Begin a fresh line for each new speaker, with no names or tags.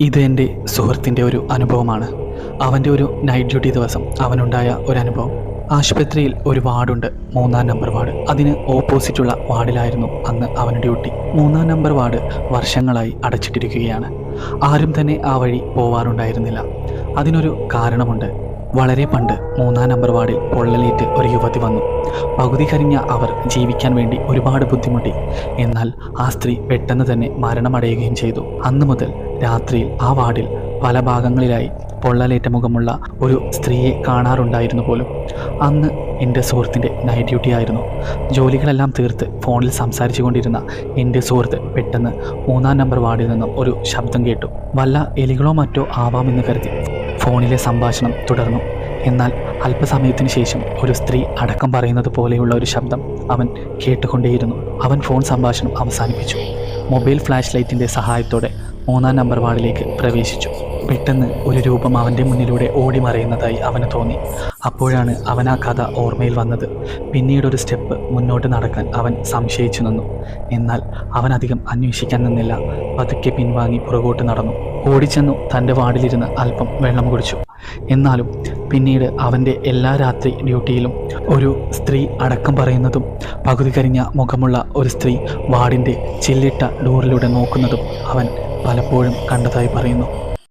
ഇത് എന്റെ സുഹൃത്തിന്റെ ഒരു അനുഭവമാണ്. അവന്റെ ഒരു നൈറ്റ് ഡ്യൂട്ടി ദിവസം അവനുണ്ടായ ഒരു അനുഭവം. ആശുപത്രിയിൽ ഒരു വാർഡുണ്ട് മൂന്നാം നമ്പർ വാർഡ്. അതിന് ഓപ്പോസിറ്റുള്ള വാർഡിലായിരുന്നു അന്ന് അവൻ ഡ്യൂട്ടി മൂന്നാം നമ്പർ വാർഡ് വർഷങ്ങളായി അടച്ചിട്ടിരിക്കുകയാണ്. ആരും തന്നെ ആ വഴി പോവാറുണ്ടായിരുന്നില്ല. അതിനൊരു കാരണമുണ്ട്. വളരെ പണ്ട് മൂന്നാം നമ്പർ വാർഡിൽ പൊള്ളലേറ്റ് ഒരു യുവതി വന്നു. പകുതി കരിഞ്ഞ അവർ ജീവിക്കാൻ വേണ്ടി ഒരുപാട് ബുദ്ധിമുട്ടി. എന്നാൽ ആ സ്ത്രീ പെട്ടെന്ന് തന്നെ മരണമടയുകയും ചെയ്തു. അന്നു മുതൽ രാത്രിയിൽ ആ വാർഡിൽ പല ഭാഗങ്ങളിലായി പൊള്ളലേറ്റ മുഖമുള്ള ഒരു സ്ത്രീയെ കാണാറുണ്ടായിരുന്നു പോലും. അന്ന് എന്റെ സുഹൃത്തിന്റെ നൈറ്റ് ഡ്യൂട്ടി ആയിരുന്നു. ജോലികളെല്ലാം തീർത്ത് ഫോണിൽ സംസാരിച്ചു കൊണ്ടിരുന്ന എന്റെ സുഹൃത്ത് പെട്ടെന്ന് മൂന്നാം നമ്പർ വാർഡിൽ നിന്നും ഒരു ശബ്ദം കേട്ടു. വല്ല എലികളോ മറ്റോ ആവാമെന്ന് കരുതി. ഫോണിലെ സംഭാഷണം തുടർന്നു. എന്നാൽ അല്പസമയത്തിന് ശേഷം ഒരു സ്ത്രീ അടക്കം പറയുന്നത് പോലെയുള്ള ഒരു ശബ്ദം അവൻ കേട്ടുകൊണ്ടേയിരുന്നു. അവൻ ഫോൺ സംഭാഷണം അവസാനിപ്പിച്ചു. മൊബൈൽ ഫ്ലാഷ് ലൈറ്റിന്റെ സഹായത്തോടെ മൂന്നാം നമ്പർ വാർഡിലേക്ക് പ്രവേശിച്ചു. പെട്ടെന്ന് ഒരു രൂപം അവന്റെ മുന്നിലൂടെ ഓടി മറയുന്നതായി അവന് തോന്നി. അപ്പോഴാണ് അവൻ ആ കഥ ഓർമ്മയിൽ വന്നത്. പിന്നീട് ഒരു സ്റ്റെപ്പ് മുന്നോട്ട് നടക്കാൻ അവൻ സംശയിച്ചു നിന്നു. എന്നാൽ അവനധികം അന്വേഷിക്കാൻ നിന്നില്ല. പതുക്കെ പിൻവാങ്ങി പുറകോട്ട് നടന്നു. ഓടിച്ചെന്നു തന്റെ വാർഡിലിരുന്ന് അല്പം വെള്ളം കുടിച്ചു. എന്നാലും പിന്നീട് അവന്റെ എല്ലാ രാത്രി ഡ്യൂട്ടിയിലും ഒരു സ്ത്രീ അടക്കം പറയുന്നതും പകുതി കരിഞ്ഞ മുഖമുള്ള ഒരു സ്ത്രീ വാർഡിന്റെ ചില്ലിട്ട ഡോറിലൂടെ നോക്കുന്നതും അവൻ പലപ്പോഴും കണ്ടതായി പറയുന്നു.